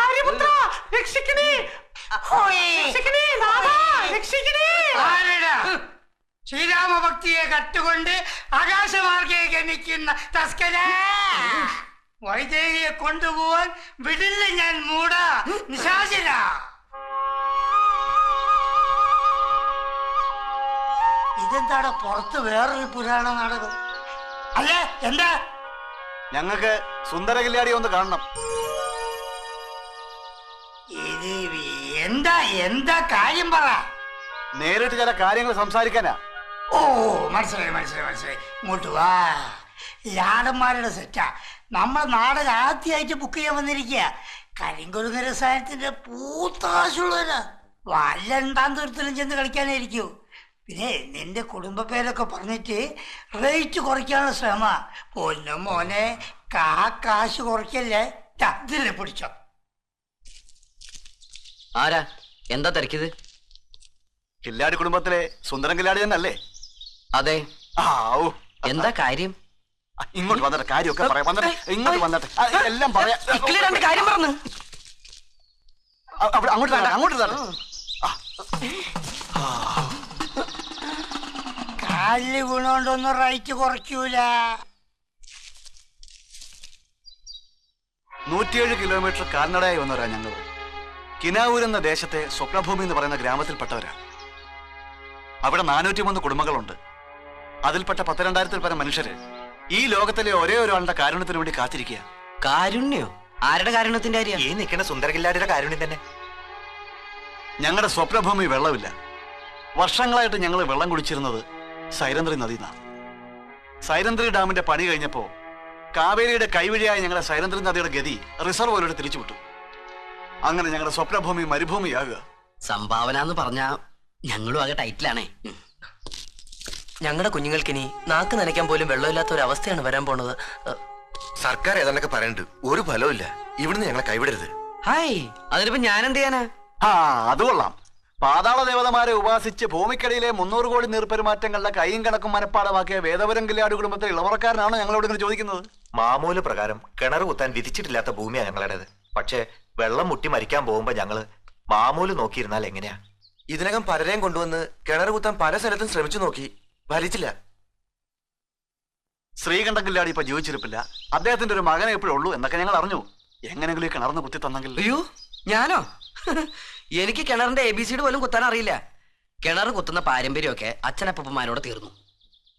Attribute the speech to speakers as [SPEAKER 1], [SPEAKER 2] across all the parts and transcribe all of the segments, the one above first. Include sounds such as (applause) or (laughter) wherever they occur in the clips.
[SPEAKER 1] ആര്യപുത്ര രക്ഷിക്കണേ. രക്ഷിക്കണേ നാഥാ, രക്ഷിക്കണേ?
[SPEAKER 2] ശ്രീരാമഭക്തിയെ കട്ടുകൊണ്ട് ആകാശമാർഗേ ഗമിക്കുന്ന തസ്കര. വൈദേഹിയെ കൊണ്ടുപോവാൻ വിടില്ല ഞാൻ മൂട. നിശാചര. ഇതെന്താടാ പുറത്ത് വേറൊരു പുരാണ നാടകം? അല്ലേ എന്താ?
[SPEAKER 3] ഞങ്ങൾക്ക് സുന്ദര കല്യാടി ഒന്ന് കാണണം.
[SPEAKER 2] എന്താ എന്താ കാര്യം പറ.
[SPEAKER 3] നേരിട്ട് ചില കാര്യങ്ങൾ സംസാരിക്കാനാ.
[SPEAKER 2] ഓ മനസ്സിലായി മനസ്സിലായി മനസ്സിലായി. ഇങ്ങോട്ട് വാ. ലാടന്മാരുടെ സെറ്റാ. നമ്മൾ നാടകം ആദ്യമായിട്ട് ബുക്ക് ചെയ്യാൻ വന്നിരിക്കുക കരിങ്കൊരുങ്ങ രസായനത്തിന്റെ പൂത്താശുള്ളവരാ. വല്ല രണ്ടാം ദൂരത്തിലും ചെന്ന് കളിക്കാനായിരിക്കൂ. പിന്നെ നിന്റെ കുടുംബ പേരൊക്കെ പറഞ്ഞിട്ട് റേറ്റ് കുറയ്ക്കാനുള്ള ശ്രമ പൊന്നു മോനെ കാ കാശ് കുറയ്ക്കല്ലേ? ദാ, ഇതിലെ പിടിച്ചോ.
[SPEAKER 4] ആരാ? എന്താ തിരക്കിയത്?
[SPEAKER 3] കില്ലാടി കുടുംബത്തിലെ സുന്ദരം കില്ലാടി തന്നെ അല്ലേ
[SPEAKER 4] അതെ.
[SPEAKER 3] ആ
[SPEAKER 4] എന്താ കാര്യം?
[SPEAKER 3] ഇങ്ങോട്ട് വന്നിട്ട് കാര്യമൊക്കെ പറയാം. വന്നിട്ട് ഇങ്ങോട്ട് വന്നിട്ട്. എല്ലാം പറയാം.
[SPEAKER 4] രണ്ട് കാര്യം പറഞ്ഞു.
[SPEAKER 3] അങ്ങോട്ട് തന്നെ അങ്ങോട്ട് തന്നെ
[SPEAKER 2] കാലിൽ വീണോണ്ടൊന്നും റൈറ്റ് കുറയ്ക്കൂല.
[SPEAKER 3] നൂറ്റിയേഴ് കിലോമീറ്റർ കാൽനടയായി വന്നവരാ ഞങ്ങൾ കിനാവൂർ എന്ന ദേശത്തെ സ്വപ്നഭൂമി എന്ന് പറയുന്ന ഗ്രാമത്തിൽപ്പെട്ടവരാ. അവിടെ നാനൂറ്റി മൂന്ന് കുടുംബങ്ങളുണ്ട്. അതിൽപ്പെട്ട പത്തിരണ്ടായിരത്തിൽ പരം മനുഷ്യര് ഈ ലോകത്തിലെ ഒരേ ഒരാളുടെ കാരുണ്യത്തിന് വേണ്ടി കാത്തിരിക്കുക
[SPEAKER 4] കാരുണ്യോ? ആരുടെ കാരുണ്യത്തിന്റെ കാര്യം?
[SPEAKER 5] ഈ നിൽക്കുന്ന സുന്ദരകില്ലാരുടെ കാരുണ്യം തന്നെ.
[SPEAKER 3] ഞങ്ങളുടെ സ്വപ്നഭൂമി വെള്ളമില്ല. വർഷങ്ങളായിട്ട് ഞങ്ങൾ വെള്ളം കുടിച്ചിരുന്നത് സൈരന്ദ്രി നദിന്നാണ് സൈരന്ദ്രി ഡാമിന്റെ പണി കഴിഞ്ഞപ്പോ കാവേരിയുടെ കൈവഴിയായ ഞങ്ങളുടെ സൈരന്ദ്രി നദിയുടെ ഗതി റിസർവ് റിസർവോയിലൂടെ തിരിച്ചുവിട്ടു. അങ്ങനെ ഞങ്ങളുടെ സ്വപ്നഭൂമി മരുഭൂമിയാകുക.
[SPEAKER 4] സംഭാവന എന്ന് പറഞ്ഞാ ഞങ്ങളും ആകെ ടൈറ്റിലാണേ.
[SPEAKER 6] ഞങ്ങളുടെ കുഞ്ഞുങ്ങൾക്ക് ഇനി നാക്ക് നനയ്ക്കാൻ പോലും വെള്ളമില്ലാത്ത ഒരു അവസ്ഥയാണ് വരാൻ പോണത്.
[SPEAKER 5] സർക്കാർ ഏതാണ്ടൊക്കെ പറയണ്ട്. ഒരു ഫലവും ഇവിടുന്ന് ഞങ്ങളെ കൈവിടരുത്.
[SPEAKER 4] ഹായ്. അതിനിപ്പോ ഞാൻ എന്ത് ചെയ്യാനാ
[SPEAKER 3] ആ അത് കൊള്ളാം. പാതാള ദേവതമാരെ ഉപാസിച്ച് ഭൂമിക്കടിയിലെ മുന്നൂറ് കോടി നീർപ്പെരുമാറ്റങ്ങളുടെ കൈയും കണക്കും മനപ്പാടമാക്കിയ വേദപുരം കില്ലാട് കുടുംബത്തിലെ ഇളവറക്കാരനാണോ ഞങ്ങളോട് ഇങ്ങനെ ചോദിക്കുന്നത്?
[SPEAKER 5] മാമൂൽ പ്രകാരം കിണർ കുത്താൻ വിധിച്ചിട്ടില്ലാത്ത ഭൂമിയാണ് ഞങ്ങളുടേത്. പക്ഷേ വെള്ളം മുട്ടി മരിക്കാൻ പോകുമ്പോ ഞങ്ങൾ മാമൂൽ നോക്കിയിരുന്നാൽ എങ്ങനെയാ?
[SPEAKER 7] ഇതിനകം പലരെയും കൊണ്ടുവന്ന് കിണർ കുത്താൻ പല സ്ഥലത്തും ശ്രമിച്ചു നോക്കി. ഫലിച്ചില്ല
[SPEAKER 3] ശ്രീകണ്ഠൻ കില്ലാടി ഇപ്പൊ ജീവിച്ചിരിപ്പില്ല. അദ്ദേഹത്തിന്റെ ഒരു മകനെ എപ്പോഴും ഉള്ളൂ എന്നൊക്കെ ഞങ്ങൾ അറിഞ്ഞു. എങ്ങനെങ്കിലും ഈ കിണറിന് കുത്തി തന്നെങ്കിൽ.
[SPEAKER 4] അയ്യോ ഞാനോ? എനിക്ക് കിണറിന്റെ എ ബി സിഡ് പോലും കുത്താൻ അറിയില്ല. കിണർ കുത്തുന്ന പാരമ്പര്യമൊക്കെ അച്ഛനപ്പന്മാരോട് തീർന്നു.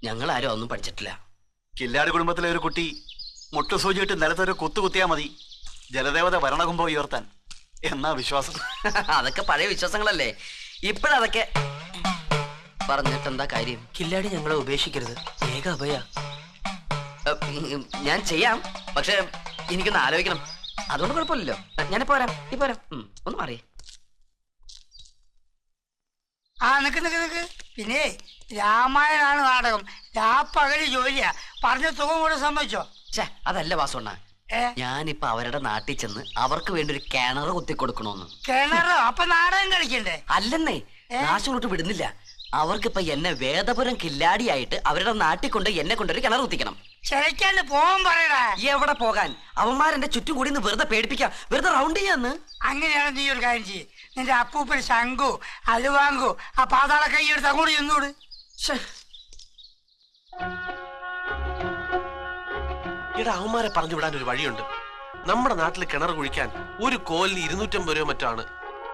[SPEAKER 4] ഞങ്ങൾ ആരും ഒന്നും പഠിച്ചിട്ടില്ല.
[SPEAKER 3] കില്ലാടി കുടുംബത്തിലെ ഒരു കുട്ടി മുട്ടുസൂചിയിട്ട് നിലത്തൊരു കുത്തു കുത്തിയാ മതി. ജലദേവത ഭരണകുംഭം ഉയർത്താൻ. എന്നാ വിശ്വാസം? (laughs)
[SPEAKER 4] അതൊക്കെ പഴയ വിശ്വാസങ്ങളല്ലേ. ഇപ്പോഴതൊക്കെ പറഞ്ഞിട്ട് എന്താ കാര്യം?
[SPEAKER 6] കില്ലാടി ഞങ്ങളെ ഉപേക്ഷിക്കരുത്. ഏക അഭയ.
[SPEAKER 4] ഞാൻ ചെയ്യാം. പക്ഷെ എനിക്കൊന്ന് ആലോചിക്കണം. അതുകൊണ്ട് കുഴപ്പമില്ലല്ലോ. ഞാനിപ്പോ വരാം. ഇപ്പൊ വരാം. ഒന്ന് മാറി.
[SPEAKER 2] ആ നിക്ക് നിക്ക് നിക്ക്. പിന്നെ രാമായണാണ് നാടകം. രാപ്പകൽ ജോലിയാ. പറഞ്ഞ തുക കൂടെ സമ്മതിച്ചോ?
[SPEAKER 4] ഛേ അതല്ല വാസുണ്ണ ഞാനിപ്പോ അവരുടെ നാട്ടിൽ ചെന്ന് അവർക്ക് വേണ്ടി ഒരു കിണർ കുത്തി കൊടുക്കണോന്ന്.
[SPEAKER 2] കിണറോ? അപ്പൊ നാടകം കളിക്കണ്ടേ?
[SPEAKER 4] അല്ലെന്നേ നാശോട്ട് വിടുന്നില്ല. അവർക്കിപ്പൊ എന്നെ വേദപുരം കില്ലാടിയായിട്ട് അവരുടെ നാട്ടിൽ കൊണ്ട് എന്നെ കൊണ്ടൊരു കിണർ കുത്തിക്കണം.
[SPEAKER 2] ചിലക്കാണ്ട് പോവാൻ പറയടാ.
[SPEAKER 4] എവിടെ പോകാൻ? അവന്മാരെന്റെ ചുറ്റും കൂടി വെറുതെ പേടിപ്പിക്കാം. വെറുതെ റൗണ്ട് ചെയ്യാന്ന്.
[SPEAKER 2] അങ്ങനെയാണ് നീ ഒരു കാര്യം ചെയ്യ്. നിന്റെ അപ്പൂപ്പൻ ശംഖു അലുവാങ്കു ആ പാതാള കൈ എടുത്ത് അങ്ങോട്ട് ചെന്നൂട്.
[SPEAKER 1] ഇവിടെ അവന്മാരെ പറഞ്ഞു വിടാൻ ഒരു വഴിയുണ്ട്. നമ്മുടെ നാട്ടിൽ കിണർ കുഴിക്കാൻ ഒരു കോലിന് ഇരുന്നൂറ്റമ്പത് രൂപ മറ്റാണ്.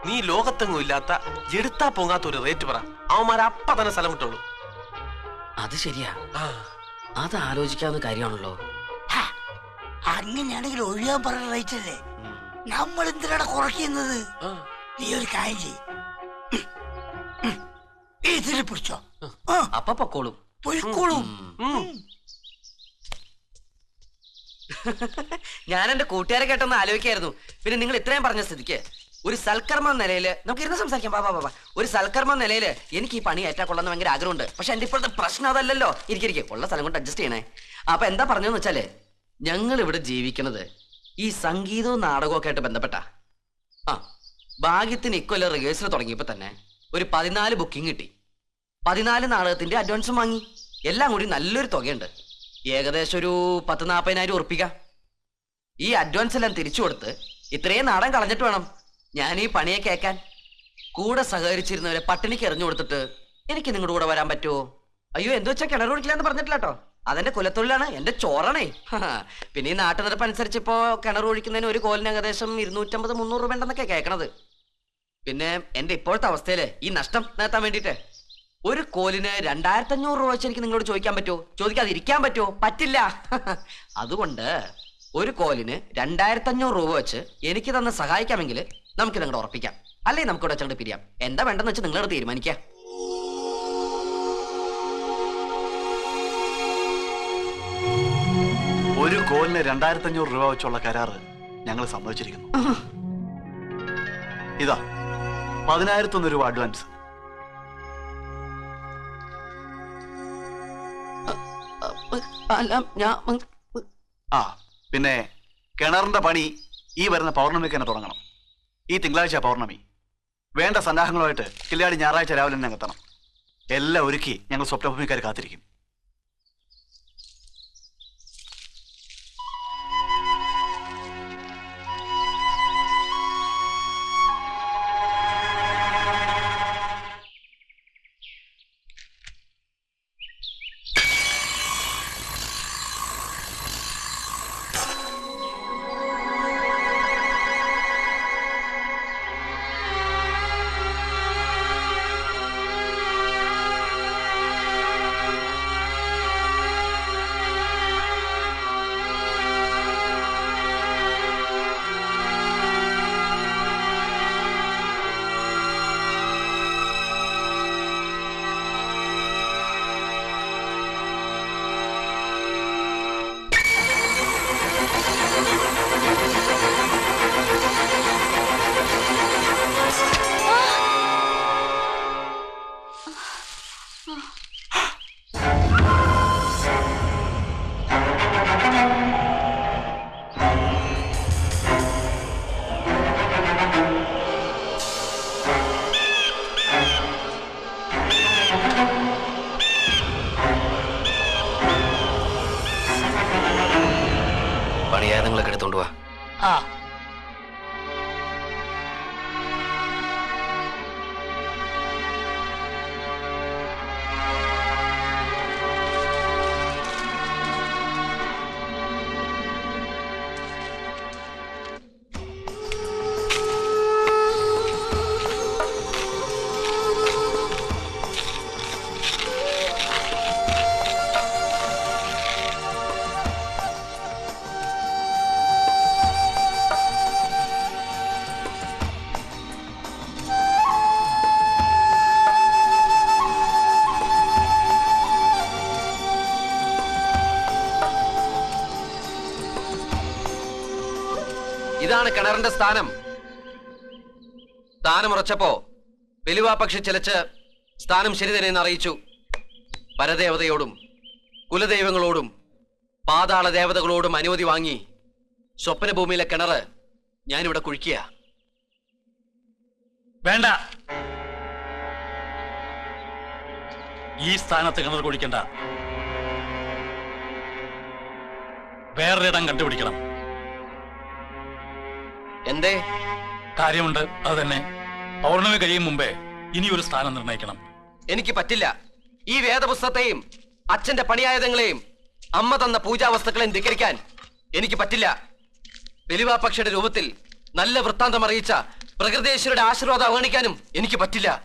[SPEAKER 1] നീ ലോകത്തെങ്ങും ഇല്ലാത്ത എടുത്താ പൊങ്ങാത്ത ഒരു റേറ്റ് പറ. അവന്മാരെ അപ്പ തന്നെ സ്ഥലം വിട്ടോളൂ.
[SPEAKER 4] അത് ശരിയാ.
[SPEAKER 1] ആ.
[SPEAKER 4] അത് ആലോചിക്കാവുന്ന കാര്യമാണല്ലോ.
[SPEAKER 2] അങ്ങനെയാണെങ്കിൽ ഒഴിയാൻ പറഞ്ഞ റേറ്റ് അല്ലേ? നമ്മൾ എന്തിനാണ് കുറയ്ക്കുന്നത്. നീ ഒരു കാര്യം ചെയ്യും. ഇതിൽ പിടിച്ചോ.
[SPEAKER 4] അപ്പൊ പൊക്കോളും.
[SPEAKER 2] പൊയ്ക്കോളും. (laughs)
[SPEAKER 4] ഞാൻ എന്റെ കൂട്ടുകാരെ കേട്ടൊന്ന് ആലോചിക്കായിരുന്നു. പിന്നെ നിങ്ങൾ ഇത്രയും പറഞ്ഞ സ്ഥിതിക്ക് ഒരു സൽക്കർമ്മ നിലയിൽ നമുക്ക് ഇരുന്ന് സംസാരിക്കാം ബാബാ ബാബാ ഒരു സൽക്കർമ്മ നിലയിൽ എനിക്ക് ഈ പണി ഏറ്റാ കൊള്ളാന്ന് ഭയങ്കര ആഗ്രഹമുണ്ട്. പക്ഷെ എന്റെ ഇപ്പോഴത്തെ പ്രശ്നം അതല്ലല്ലോ. ഇരിക്കിരിക്കെ ഉള്ള സ്ഥലം കൊണ്ട് അഡ്ജസ്റ്റ് ചെയ്യണേ. അപ്പൊ എന്താ പറഞ്ഞെന്ന് വെച്ചാൽ ഞങ്ങൾ ഇവിടെ ജീവിക്കുന്നത് ഈ സംഗീതവും നാടകവും ഒക്കെ ആയിട്ട് ബന്ധപ്പെട്ട ആ ഭാഗ്യത്തിന് ഇക്കൊല്ലം റിഹേഴ്സൽ തുടങ്ങിയപ്പോ തന്നെ ഒരു പതിനാല് ബുക്കിംഗ് കിട്ടി. പതിനാല് നാടകത്തിന്റെ അഡ്വാൻസും വാങ്ങി. എല്ലാം കൂടി നല്ലൊരു തുകയുണ്ട്. ഏകദേശം ഒരു പത്ത് നാൽപ്പതിനായിരം ഉറപ്പിക്കാം ഈ അഡ്വാൻസ് എല്ലാം തിരിച്ചു കൊടുത്ത് ഇത്രയും നാടൻ കളഞ്ഞിട്ട് വേണം ഞാൻ ഈ പണിയെ കേൾക്കാൻ കൂടെ സഹകരിച്ചിരുന്നവരെ പട്ടിണിക്ക് എറിഞ്ഞു കൊടുത്തിട്ട് എനിക്ക് നിങ്ങളുടെ കൂടെ വരാൻ പറ്റുമോ അയ്യോ എന്തു വെച്ചാൽ കിണർ കുടിക്കില്ല എന്ന് പറഞ്ഞിട്ടില്ല അതെന്റെ കുലത്തൊഴിലാണ് എന്റെ ചോറണേ. പിന്നെ ഈ നാട്ടുനിരപ്പ് അനുസരിച്ച് ഇപ്പോ കിണർ ഒഴിക്കുന്നതിന് ഒരു കോലിന് ഏകദേശം ഇരുന്നൂറ്റമ്പത് മുന്നൂറ് രൂപ ഉണ്ടെന്നൊക്കെ കേൾക്കണത് പിന്നെ എന്റെ ഇപ്പോഴത്തെ അവസ്ഥയിൽ ഈ നഷ്ടം നേത്താൻ വേണ്ടിയിട്ട് ഒരു കോലിന് രണ്ടായിരത്തി അഞ്ഞൂറ് രൂപ വെച്ച് എനിക്ക് നിങ്ങളോട് ചോദിക്കാൻ പറ്റുമോ? ചോദിക്കാതിരിക്കാൻ പറ്റുമോ? പറ്റില്ല. അതുകൊണ്ട് ഒരു കോലിന് രണ്ടായിരത്തി അഞ്ഞൂറ് രൂപ വെച്ച് എനിക്ക് തന്നെ സഹായിക്കാമെങ്കിൽ നമുക്ക് നിങ്ങളുടെ ഉറപ്പിക്കാം. അല്ലേ നമുക്ക് ഇവിടെ വെച്ചങ്ങോട്ട് പിരിയാം. എന്താ വേണ്ടെന്ന് വെച്ച് നിങ്ങളോട് തീരുമാനിക്കാം
[SPEAKER 3] ഒരു കോലിന് രണ്ടായിരത്തി അഞ്ഞൂറ് രൂപ വെച്ചുള്ള കരാറ് ഞങ്ങൾ സമ്മതിച്ചിരിക്കുന്നു. ഇതാ പതിനായിരത്തൊന്ന് രൂപ അഡ്വാൻസ്
[SPEAKER 4] ഞാൻ
[SPEAKER 3] ആ പിന്നെ കിണറിന്റെ പണി ഈ വരുന്ന പൗർണമിക്ക് തന്നെ തുടങ്ങണം. ഈ തിങ്കളാഴ്ച പൗർണമി. വേണ്ട സന്നാഹങ്ങളുമായിട്ട് കില്ലാടി ഞായറാഴ്ച രാവിലെ തന്നെ എത്തണം. എല്ലാം ഒരുക്കി ഞങ്ങൾ സ്വപ്നഭൂമിക്കാർ കാത്തിരിക്കും.
[SPEAKER 2] Thank
[SPEAKER 4] you. കിണറിന്റെ സ്ഥാനം. സ്ഥാനം ഉറച്ചപ്പോ വെലുവാ പക്ഷി ചിലച്ച് സ്ഥാനം ശരി തന്നെയെന്ന് അറിയിച്ചു. പരദേവതയോടും കുലദൈവങ്ങളോടും പാതാള ദേവതകളോടും അനുമതി വാങ്ങി സ്വപ്നഭൂമിയിലെ കിണറ് ഞാനിവിടെ കുഴിക്കുക.
[SPEAKER 8] വേണ്ട. ഈ സ്ഥാനത്ത് കിണർ കുഴിക്കണ്ട. വേറൊരിടം കണ്ടുപിടിക്കണം.
[SPEAKER 4] എന്തേ?
[SPEAKER 8] കാര്യമുണ്ട് അത് തന്നെ പൗർണമി കഴിയും മുമ്പേ ഇനി ഒരു സ്ഥാനം നിർണയിക്കണം.
[SPEAKER 4] എനിക്ക് പറ്റില്ല. ഈ വേദപുസ്തകത്തെയും അച്ഛന്റെ പണിയായുധങ്ങളെയും അമ്മ തന്ന പൂജാവസ്തുക്കളെയും ധിക്കരിക്കാൻ എനിക്ക് പറ്റില്ല. വെലിവാപക്ഷയുടെ രൂപത്തിൽ നല്ല വൃത്താന്തം അറിയിച്ച പ്രകൃതേശ്വരുടെ ആശീർവാദം അവഗണിക്കാനും എനിക്ക് പറ്റില്ല.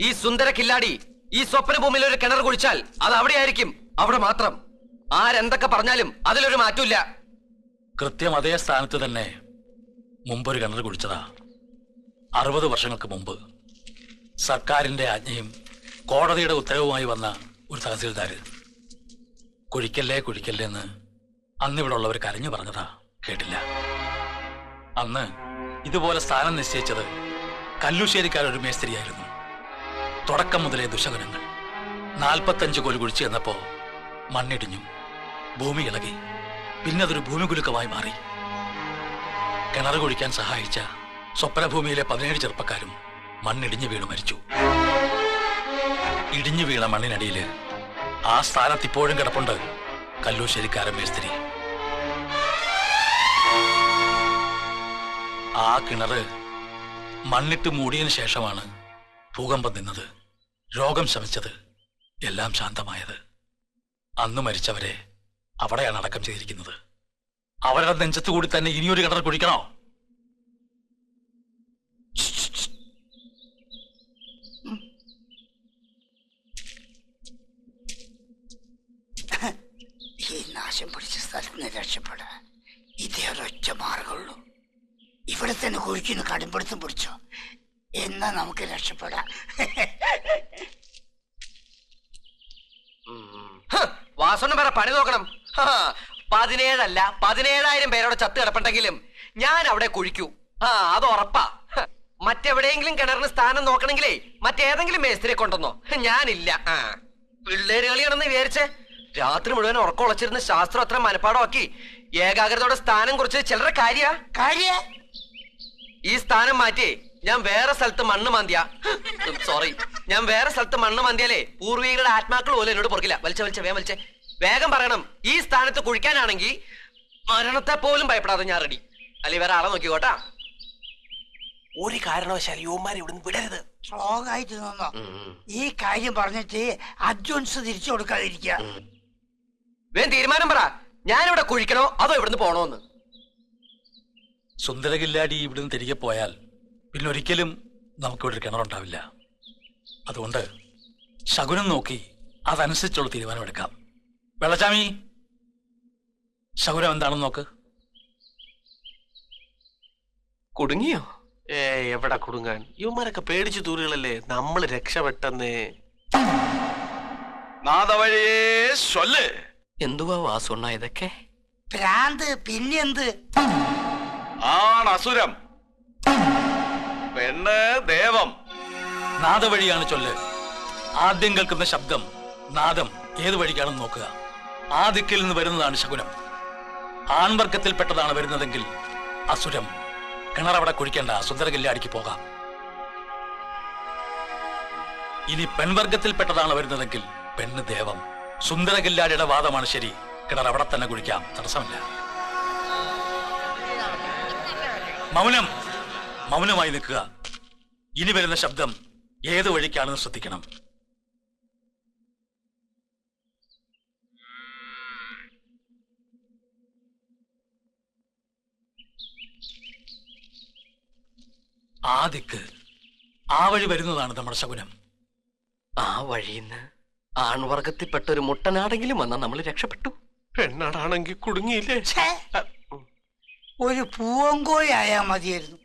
[SPEAKER 4] ഈ സുന്ദര കില്ലാടി ഈ സ്വപ്നഭൂമിയിൽ ഒരു കിണർ കുഴിച്ചാൽ അത് അവിടെയായിരിക്കും. അവിടെ മാത്രം. ആരെന്തൊക്കെ പറഞ്ഞാലും അതിലൊരു മാറ്റമില്ല.
[SPEAKER 8] കൃത്യം അതേ സ്ഥാനത്ത് തന്നെ മുമ്പൊരു കിണർ കുടിച്ചതാ അറുപത് വർഷങ്ങൾക്ക് മുമ്പ് സർക്കാരിന്റെ ആജ്ഞയും കോടതിയുടെ ഉത്തരവുമായി വന്ന ഒരു തഹസീൽദാര്. കുഴിക്കല്ലേ കുഴിക്കല്ലേ എന്ന് അന്നിവിടെ ഉള്ളവർ കരഞ്ഞു പറഞ്ഞതാ. കേട്ടില്ല. അന്ന് ഇതുപോലെ സ്ഥാനം നിശ്ചയിച്ചത് കല്ലുശ്ശേരിക്കാരൊരു മേസ്ത്രിയായിരുന്നു. തുടക്കം മുതലേ ദുശകനങ്ങൾ. നാൽപ്പത്തഞ്ച് കോൽ കുഴിച്ചു എന്നപ്പോൾ മണ്ണിടിഞ്ഞു. ഭൂമി ഇളകി. പിന്നെ അതൊരു ഭൂമികുലുക്കമായി മാറി. കിണർ കുഴിക്കാൻ സഹായിച്ച സ്വപ്നഭൂമിയിലെ പതിനേഴ് ചെറുപ്പക്കാരും മണ്ണിടിഞ്ഞു വീണ് മരിച്ചു. ഇടിഞ്ഞു വീണ മണ്ണിനടിയിൽ ആ സ്ഥാനത്ത് ഇപ്പോഴും കിടപ്പുണ്ട് കല്ലൂശ്ശേരിക്കാരൻ മേസ്ത്രി. ആ കിണറ് മണ്ണിട്ട് മൂടിയതിനു ശേഷമാണ് ഭൂകമ്പം നിന്നത്. രോഗം ശമിച്ചത്. എല്ലാം ശാന്തമായത്. അന്ന് മരിച്ചവരെ അവിടെയാണ് അടക്കം ചെയ്തിരിക്കുന്നത്. അവരുടെ നെഞ്ചത്ത് കൂടി തന്നെ ഇനിയൊരു കിണർ കുഴിക്കണോ?
[SPEAKER 2] ഈ നാശം പിടിച്ച സ്ഥലത്ത് നിന്ന് രക്ഷപ്പെടാൻ ഇതേ ഒരൊറ്റ മാർഗമുള്ളൂ. ഇവിടെ തന്നെ കുഴിക്കുന്ന കടുംപിടുത്തം പിടിച്ചോ. എന്നാ നമുക്ക് രക്ഷപ്പെടാം.
[SPEAKER 6] വാസോണ്ണ വേറെ പണി നോക്കണം. പതിനേഴല്ല പതിനേഴായിരം പേരോട് ചത്ത് കിടപ്പുണ്ടെങ്കിലും ഞാൻ അവിടെ കുഴിക്കൂ. ആ അത് ഉറപ്പാ. മറ്റെവിടെയെങ്കിലും കിണറിന് സ്ഥാനം നോക്കണെങ്കിലേ മറ്റേതെങ്കിലും മേസ്തിരെ കൊണ്ടുവന്നോ. ഞാനില്ല. ആ പിള്ളേര് കളിയാണെന്ന് വിചാരിച്ചേ. രാത്രി മുഴുവൻ ഉറക്കം ഉളച്ചിരുന്ന് ശാസ്ത്രം അത്ര മനപ്പാടമാക്കി ഏകാഗ്രതയോടെ സ്ഥാനം കുറിച്ച് ചിലരുടെ കാര്യ.
[SPEAKER 2] കാര്യ?
[SPEAKER 6] ഈ സ്ഥാനം മാറ്റി ഞാൻ വേറെ സ്ഥലത്ത് മണ്ണ് മാന്തിയ. സോറി ഞാൻ വേറെ സ്ഥലത്ത് മണ്ണ് മാന്തിയാലേ പൂർവികളുടെ ആത്മാക്കൾ പോലും എന്നോട് പുറകില്ല വലിച്ച വലിച്ച വേ വലിച്ചേ. വേഗം പറയണം. ഈ സ്ഥാനത്ത് കുഴിക്കാനാണെങ്കിൽ മരണത്തെ പോലും ഭയപ്പെടാതെ ഞാൻ റെഡി അല്ലെ വേറെ ആളെ നോക്കിക്കോട്ടാ
[SPEAKER 1] ഒരു കാരണവശാലും യുവമാരെ ഇവിടുന്ന് വിടരുത്.
[SPEAKER 2] സ്ട്രോങ് ആയിട്ട് നിന്നോ ഈ കാര്യം പറഞ്ഞിട്ട് അഡ്വാൻസ് തിരിച്ചു കൊടുക്കാതിരിക്കുക.
[SPEAKER 6] വേഗം തീരുമാനം പറ. ഞാനിവിടെ കുഴിക്കണോ അതോ ഇവിടുന്ന് പോണോന്ന്?
[SPEAKER 8] സുന്ദരകില്ലാടി ഇവിടുന്ന് തിരികെ പോയാൽ പിന്നെ ഒരിക്കലും നമുക്കിവിടെ ഒരു കിണറുണ്ടാവില്ല അതുകൊണ്ട് ശകുനം നോക്കി അതനുസരിച്ചുള്ള തീരുമാനമെടുക്കാം. വെള്ളച്ചാമി ശൗരം എന്താണെന്ന് നോക്ക്.
[SPEAKER 1] കുടുങ്ങിയോ? ഏ എവിടെ കുടുങ്ങാൻ? ഇവന്മാരൊക്കെ പേടിച്ചു തൂറുകളല്ലേ നമ്മൾ രക്ഷപ്പെട്ടെന്നേ
[SPEAKER 9] എന്തുവാ വാസുണ്ണ ഇതൊക്കെ?
[SPEAKER 2] ഭ്രാന്ത് പിന്നെന്ത്?
[SPEAKER 10] ആണസുരം പെണ്ണ് ദേവം.
[SPEAKER 8] നാദവഴിയാണ് ചൊല്ല്. ആദ്യം കേൾക്കുന്ന ശബ്ദം നാദം. ഏത് വഴിക്കാണെന്ന് നോക്കുക. ആ ദിക്കിൽ നിന്ന് വരുന്നതാണ് ശകുനം. ആൺവർഗത്തിൽപ്പെട്ടതാണ് വരുന്നതെങ്കിൽ അസുരം. കിണറവിടെ കുഴിക്കേണ്ട. സുന്ദരകില്ലാടിക്ക് പോകാം. ഇനി പെൺവർഗത്തിൽപ്പെട്ടതാണ് വരുന്നതെങ്കിൽ പെണ്ണ് ദേവം. സുന്ദരകില്ലാടിയുടെ വാദമാണ് ശരി. കിണർ അവിടെ തന്നെ കുഴിക്കാം. തടസ്സമില്ല. മൗനം. മൗനമായി നിൽക്കുക. ഇനി വരുന്ന ശബ്ദം ഏത് വഴിക്കാണെന്ന് ശ്രദ്ധിക്കണം. ആ ദിക്ക് ആ വഴി വരുന്നതാണ് നമ്മുടെ ശകുനം.
[SPEAKER 9] ആ വഴിയിന്ന് ആൺവർഗത്തിൽപ്പെട്ട ഒരു മുട്ടനാടെങ്കിലും വന്നാൽ നമ്മൾ രക്ഷപ്പെട്ടു.
[SPEAKER 1] പെണ്ണാടാണെങ്കിൽ കുടുങ്ങിയില്ലേ?
[SPEAKER 2] ഒരു പൂവങ്കോഴി ആയാ മതിയായിരുന്നു.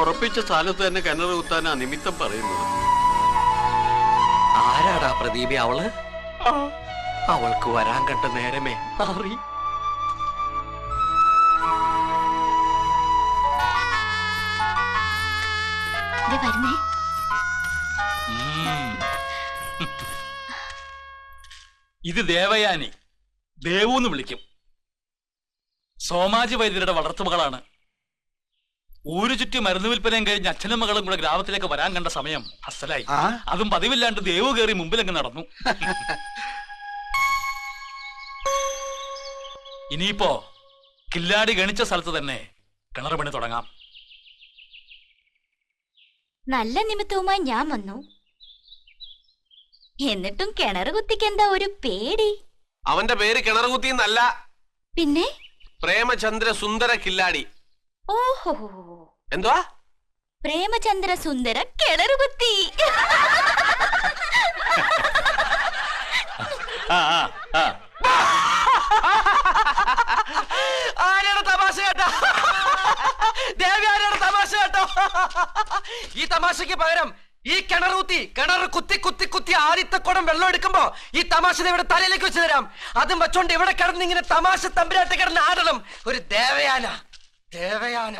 [SPEAKER 11] ഉറപ്പിച്ച സ്ഥലത്ത് തന്നെ കിണർ കുത്താനാ നിമിത്തം പറയുന്നത്.
[SPEAKER 9] ആരാടാ പ്രദീപി അവൾ? അവൾക്ക് വരാൻ കണ്ട നേരമേ
[SPEAKER 12] വരുന്നേ.
[SPEAKER 8] ഉം. ഇത് ദേവയാനി. ദേവു എന്ന് വിളിക്കും. സോമാജി വൈദ്യരുടെ വളർത്തുമകളാണ്. ഊരു ചുറ്റി മരുന്ന് വിൽപ്പനയും കഴിഞ്ഞ് അച്ഛനും മകളും കൂടെ ഗ്രാമത്തിലേക്ക് വരാൻ കണ്ട സമയം അസലായി. അതും പതിവില്ലാണ്ട് ദേവ് കയറി മുമ്പിലങ്ങ് നടന്നു. (laughs) ഇനിയിപ്പോ കില്ലാടി ഗണിച്ച സ്ഥലത്ത് തന്നെ കിണർ പണി തുടങ്ങാം.
[SPEAKER 12] നല്ല നിമിത്തവുമായി ഞാൻ വന്നു. എന്നിട്ടും കിണർ കുത്തിക്കെന്താ ഒരു പേടി?
[SPEAKER 1] അവന്റെ പേര് കിണർ കുത്തിന്നല്ല
[SPEAKER 12] പിന്നെ?
[SPEAKER 1] പ്രേമചന്ദ്ര സുന്ദര കില്ലാടി.
[SPEAKER 12] ഓഹോ.
[SPEAKER 1] എന്തുവാ?
[SPEAKER 12] പ്രേമചന്ദ്ര സുന്ദര കിളറുകുത്തി കുത്തി.
[SPEAKER 8] ആ ആ ആ.
[SPEAKER 6] ആരാണ് തമാശ കേട്ടോ? ദേവി ആരാണ് തമാശ കേട്ടോ? ഈ തമാശക്ക് പകരം ഈ കിണർ കുത്തി കിണർ കുത്തി കുത്തി കുത്തി ആദ്യത്തെ കുടം വെള്ളം എടുക്കുമ്പോ ഈ തമാശ ഇവിടെ തലയിലേക്ക് വെച്ച് തരാം. അതും വെച്ചോണ്ട് ഇവിടെ കിടന്ന് ഇങ്ങനെ തമാശ തമ്പുരാട്ട് കിടന്ന് ആടണം. ഒരു ദേവയാന. ദേവയാന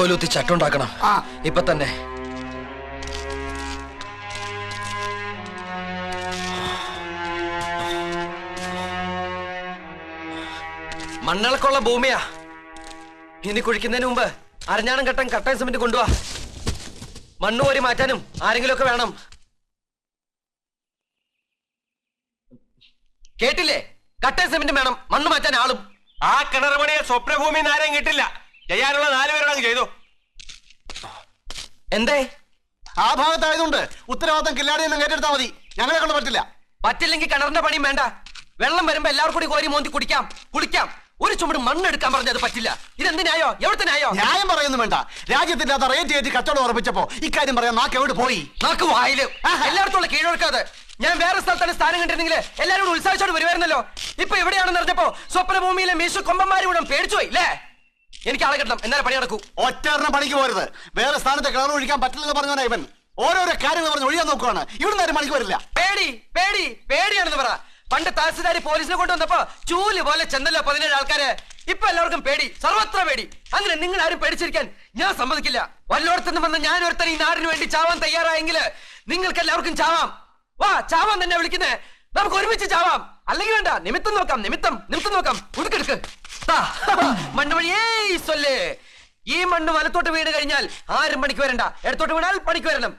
[SPEAKER 6] കഴുക്കോലൂത്തി ചട്ടുണ്ടാക്കണം.
[SPEAKER 2] ആ.
[SPEAKER 6] ഇപ്പൊ തന്നെ. മണ്ണളക്കുള്ള ഭൂമിയാ. ഇനി കുഴിക്കുന്നതിന് മുമ്പ് അരഞ്ഞാണം കട്ടൻ കട്ടൻ സിമെന്റ് കൊണ്ടുവാ. മണ്ണ് കോരി മാറ്റാനും ആരെങ്കിലും ഒക്കെ വേണം. കേട്ടില്ലേ? കട്ടൻ സിമെന്റ് വേണം. മണ്ണ് മാറ്റാൻ ആളും.
[SPEAKER 1] ആ കിണർ പണിയെ സ്വപ്നഭൂമി ആരെയും കിട്ടില്ല ചെയ്യാനുള്ള നാലുപേരോടങ്ങ് ചെയ്തു.
[SPEAKER 6] എന്തേ?
[SPEAKER 3] ആ ഭാഗത്തായതുകൊണ്ട് ഉത്തരവാദിത്തം കില്ലാടി നിന്ന് ഏറ്റെടുത്താൽ മതി. ഞങ്ങളെ കൊണ്ട് പറ്റില്ല.
[SPEAKER 6] പറ്റില്ലെങ്കിൽ കിണറിന്റെ പണിയും വേണ്ട. വെള്ളം വരുമ്പോ എല്ലാവർക്കും കൂടി കോരി മോന്തി കുടിക്കാം. കുളിക്കാം ഒരു ചുമട് മണ്ണെടുക്കാൻ പറഞ്ഞത് പറ്റില്ല. ഇതെന്ത് ന്യായോ?
[SPEAKER 3] എവിടുത്തെ ന്യായോ? ന്യായം പറയുന്നു വേണ്ട. രാജ്യത്തിന്റെ അത് റേറ്റ് കയറ്റി കച്ചവടം ഉറപ്പിച്ചപ്പോ ഇക്കാര്യം പറയാൻ നാക്ക് എവിടെ പോയി?
[SPEAKER 6] നാക്ക് വായിൽ. എല്ലായിടത്തുള്ള കീഴൊഴുക്കാതെ. ഞാൻ വേറെ സ്ഥലത്താണ് സ്ഥാനം കണ്ടിരുന്നെങ്കിൽ എല്ലാവരും ഉത്സാഹിച്ചോട് വരുമായിരുന്നല്ലോ ഇപ്പൊ എവിടെയാണെന്ന് അറിഞ്ഞപ്പോ സ്വപ്നഭൂമിയിലെ മീശു കൊമ്പന്മാരും കൂടെ പേടിച്ചു പോയി അല്ലേ എനിക്ക് ആളെ കിട്ടണം. എന്നാലും പണി നടക്കൂ.
[SPEAKER 3] ഒറ്ററിന് പണിക്ക് പോരുത്. വേറെ സ്ഥാനത്ത് കിണർ ഒഴിക്കാൻ പറ്റില്ലെന്ന് പറഞ്ഞവനാ ഇവൻ. ഓരോരോ കാര്യങ്ങൾ പറഞ്ഞ് ഒഴിയാൻ നോക്കുവാണ്. ഇവിടുന്ന് ആരും പണിക്ക് വരില്ല.
[SPEAKER 6] പേടി പേടി പേടിയാണെന്ന് പറ. പണ്ട് തഹസിൽദാരി പോലീസിനെ കൊണ്ടുവന്നപ്പോ ചൂൽ പോലെ ചെന്നല്ലോ പതിനേഴ് ആൾക്കാര്. ഇപ്പൊ എല്ലാവർക്കും പേടി. സർവത്ര പേടി. അങ്ങനെ നിങ്ങൾ ആരും പേടിച്ചിരിക്കാൻ ഞാൻ സമ്മതിക്കില്ല. വല്ലോടത്തുനിന്ന് വന്ന് ഞാൻ ഒരുത്തൻ ഈ നാടിന് വേണ്ടി ചാവാൻ തയ്യാറായെങ്കിൽ നിങ്ങൾക്ക് എല്ലാവർക്കും ചാവാം. വാ ചാവാൻ തന്നെ വിളിക്കുന്നേ. നമുക്ക് ഒരുമിച്ച് ചാവാം. അല്ലെങ്കിൽ വേണ്ട നിമിത്തം നോക്കാം നിമിത്തം നിമിത്തം നോക്കാം. ഉടുക്കെടുക്ക് (laughs) മണ്ണുമണിയേല്ലേ മണ്ണ് വഴിയേ സൊല്ലേ ഈ മണ്ണ് വലത്തോട്ട് വീണ് കഴിഞ്ഞാൽ ആരും പണിക്ക് വരണ്ട. ഇടത്തോട്ട് വീണാൽ പണിക്ക് വരണം.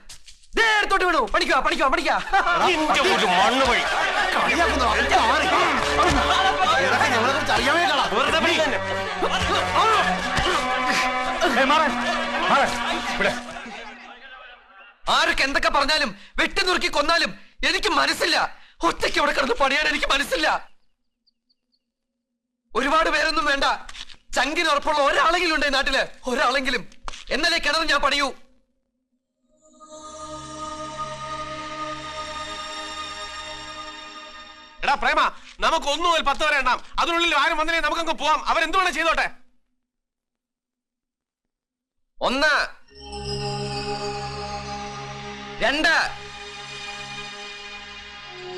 [SPEAKER 6] ദേ ഇടത്തോട്ട് വീണു. പണിക്കുക പണിക്കുക പണിക്കാ
[SPEAKER 1] മണ്ണ് വഴി.
[SPEAKER 6] ആരൊക്കെ എന്തൊക്കെ പറഞ്ഞാലും വെട്ടി നുറുക്കി കൊന്നാലും എനിക്ക് മനസ്സില്ല. ഒറ്റയ്ക്ക് അവിടെ കിടന്ന് പണിയാൻ എനിക്ക് മനസ്സില്ല. ഒരുപാട് പേരൊന്നും വേണ്ട. ചങ്കിന് ഉറപ്പുള്ള ഒരാളെങ്കിലും ഉണ്ട് ഈ നാട്ടിൽ. ഒരാളെങ്കിലും. എന്നാലേ കിണർ ഞാൻ പണിയൂ?
[SPEAKER 1] എടാ പ്രേമ നമുക്ക് ഒന്നു മുതൽ പത്ത് വരെ എണ്ണാം. അതിനുള്ളിൽ ആരും വന്നില്ലേ നമുക്കങ്ങ് പോവാം. അവരെന്തു വേണം ചെയ്തോട്ടെ.
[SPEAKER 6] ഒന്ന്. രണ്ട്.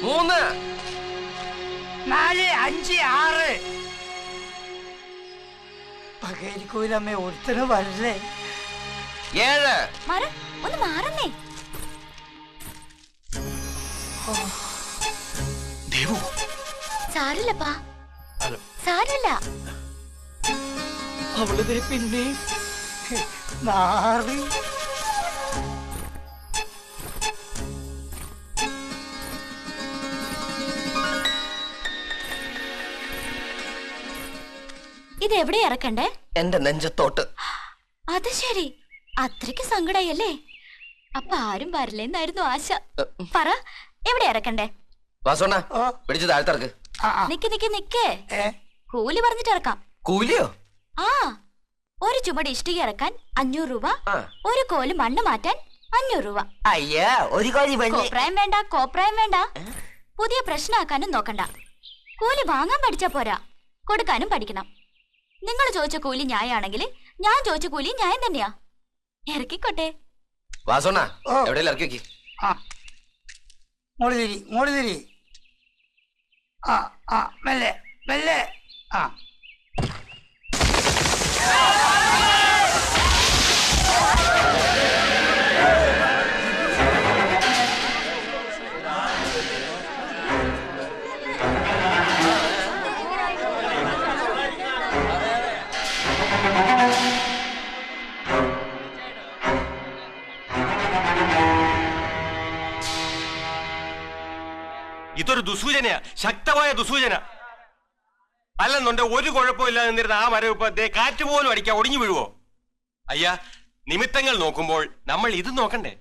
[SPEAKER 6] മൂന്ന്.
[SPEAKER 2] നാല് അഞ്ച് ആറ്. പകരിക്കൂലമ്മേ ഒരുത്തന് വരല്ലേ?
[SPEAKER 6] ഏഴ്.
[SPEAKER 12] മാറ ഒന്ന് മാറന്നേ.
[SPEAKER 1] ദേവു.
[SPEAKER 12] സാരില്ലപ്പാ. സാരില്ല.
[SPEAKER 2] അവളുടെ പിന്നെ നാറി.
[SPEAKER 12] ഇത് എവിടെ ഇറക്കണ്ടേ?
[SPEAKER 6] എന്റെ നെഞ്ചത്തോട്ട്.
[SPEAKER 12] അത് ശരി. അത്രയ്ക്ക് സങ്കടായല്ലേ? അപ്പൊ ആരും വരില്ലെന്നായിരുന്നു ആശ. പറ എവിടെ ഇറക്കണ്ടേ?
[SPEAKER 6] പിടിച്ച് താഴ്ത്തിറക്ക്.
[SPEAKER 12] നിക്ക് നിക്ക് നിക്കേ. കൂലി പറഞ്ഞിട്ട് ഇറക്കാം.
[SPEAKER 6] കൂലിയോ?
[SPEAKER 12] ആ. ഒരു ചുമട് ഇഷ്ടിക ഇറക്കാൻ അഞ്ഞൂറ് രൂപ ഒരു കോൽ മണ്ണ് മാറ്റാൻ അഞ്ഞൂറ് രൂപ.
[SPEAKER 6] അയ്യാ ഒരു
[SPEAKER 12] കോപ്രായം വേണ്ട കോപ്രായം വേണ്ട. പുതിയ പ്രശ്നമാക്കാനും നോക്കണ്ട. കൂലി വാങ്ങാൻ പഠിച്ചാ പോരാ. കൊടുക്കാനും പഠിക്കണം. നിങ്ങൾ ചോദിച്ച കൂലി ന്യായാണെങ്കിൽ ഞാൻ ചോദിച്ച കൂലി ന്യായം തന്നെയാ. ഇറക്കിക്കോട്ടെ.
[SPEAKER 6] എവിടെയെങ്കിലും ഇറക്കി വെക്കി.
[SPEAKER 2] തിരി. ആ ആ മെല്ലെ മെല്ലെ. ആ.
[SPEAKER 1] ഇതൊരു ദുസൂചനയാ. ശക്തമായ ദുസൂചന. അല്ലെന്നുണ്ട് ഒരു കുഴപ്പമില്ല നിന്നിരുന്ന ആ മരം ഇപ്പൊ ദേ കാറ്റ് പോലും അടിക്കാൻ ഒടിഞ്ഞു വീഴുവോ? അയ്യാ നിമിത്തങ്ങൾ നോക്കുമ്പോൾ നമ്മൾ ഇത് നോക്കണ്ടേ?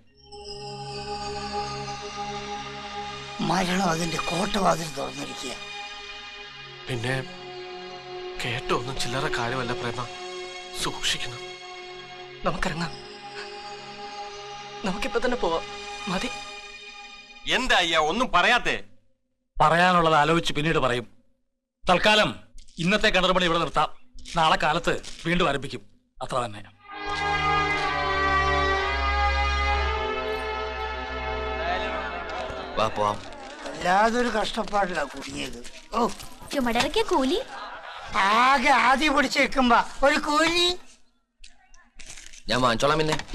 [SPEAKER 2] മരണം അതിന്റെ കോട്ടവാതിൽ തുറന്നിരിക്കുക
[SPEAKER 1] പിന്നെ കേട്ടോ ഒന്നും ചില്ലറ കാര്യമല്ല പ്രേമ. സൂക്ഷിക്കണം.
[SPEAKER 6] നമുക്കിറങ്ങാം. നമുക്കിപ്പോ തന്നെ പോവാം. മതി.
[SPEAKER 1] എന്താ അയ്യാ ഒന്നും പറയാത്തേ?
[SPEAKER 8] പറയാനുള്ളത് ആലോചിച്ച് പിന്നീട് പറയും. തൽക്കാലം ഇന്നത്തെ കിണറുപണി ഇവിടെ നിർത്താം. നാളെ കാലത്ത് വീണ്ടും ആരംഭിക്കും. അത്ര തന്നെ.
[SPEAKER 5] വാ പോവാം.
[SPEAKER 2] വല്ലാതൊരു കഷ്ടപ്പാടില്ല കുടുങ്ങിയത് ഓ.
[SPEAKER 12] ചുമടിറക്കിയ കൂലി?
[SPEAKER 2] ആകെ ആദ്യം പിടിച്ച് വെക്കുമ്പോ ഒരു കൂലി.
[SPEAKER 6] ഞാൻ വാങ്ങിച്ചോളാം പിന്നെ.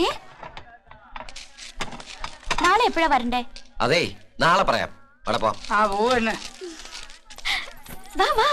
[SPEAKER 12] നാളെ എപ്പോഴാ വരണ്ടേ?
[SPEAKER 6] അതെ നാളെ പറയാം.
[SPEAKER 12] വാ വാ.